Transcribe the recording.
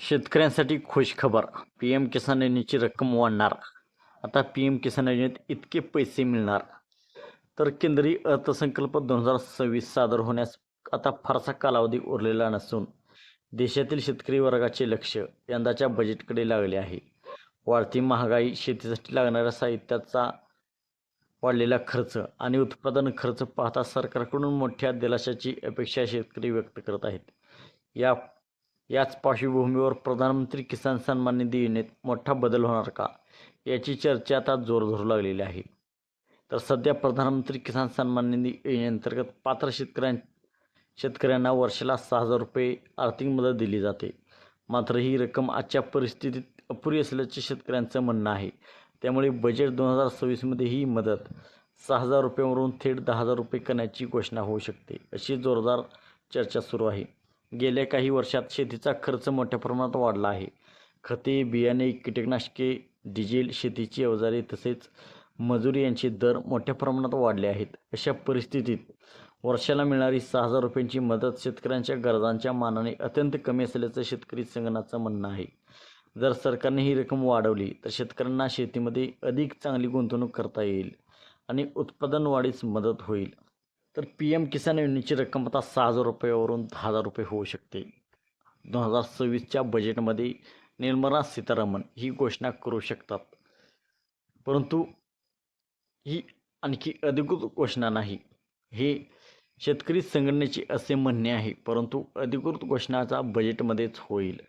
शेतकऱ्यांसाठी खुशखबर. P M किसान योजनेची रक्कम वाढणार. आता पी एम किसान योजनेत इतके पैसे मिळणार. तर केंद्रीय अर्थसंकल्प दोन हजार सव्वीस सादर होण्यास आता फारसा कालावधी उरलेला नसून देशातील शेतकरी वर्गाचे लक्ष यंदाच्या बजेटकडे लागले आहे. वाढती महागाई शेतीसाठी लागणाऱ्या साहित्याचा वाढलेला खर्च आणि उत्पादन खर्च पाहता सरकारकडून मोठ्या दिलाशाची अपेक्षा शेतकरी व्यक्त करत आहेत. या याच पार्श्वभूमीवर प्रधानमंत्री किसान सन्मान निधी योजनेत मोठा बदल होणार का? याची चर्चा आता जोर धरू लागलेली आहे. तर सध्या प्रधानमंत्री किसान सन्मान निधी योजनेअंतर्गत पात्र शेतकऱ्यां शेतकऱ्यांना वर्षाला सहा हजार रुपये आर्थिक मदत दिली जाते. मात्र ही रक्कम आजच्या परिस्थितीत अपुरी असल्याचे शेतकऱ्यांचं म्हणणं आहे. त्यामुळे बजेट दोन हजार सव्वीसमध्ये ही मदत सहा हजार रुपयांवरून थेट दहा हजार रुपये करण्याची घोषणा होऊ शकते अशी जोरदार चर्चा सुरू आहे. गेल्या काही वर्षात शेतीचा खर्च मोठ्या प्रमाणात वाढला आहे. खते बियाणे कीटकनाशके डिझेल शेतीची अवजारे तसेच मजुरी यांचे दर मोठ्या प्रमाणात वाढले आहेत. अशा परिस्थितीत वर्षाला मिळणारी सहा हजार रुपयांची मदत शेतकऱ्यांच्या गरजांच्या मानाने अत्यंत कमी असल्याचं शेतकरी संघटनाचं म्हणणं आहे. जर सरकारने ही रक्कम वाढवली तर शेतकऱ्यांना शेतीमध्ये अधिक चांगली गुंतवणूक करता येईल आणि उत्पादन वाढीस मदत होईल. तर पी एम किसान योजनेची रक्कम आता सहा हजार रुपयावरून दहा हजार रुपये होऊ शकते. दोन हजार सव्वीसच्या बजेटमध्ये निर्मला सीतारामन ही घोषणा करू शकतात. परंतु ही आणखी अधिकृत घोषणा नाही. हे शेतकरी संघटनेचे असे म्हणणे आहे परंतु अधिकृत घोषणाचा बजेटमध्येच होईल.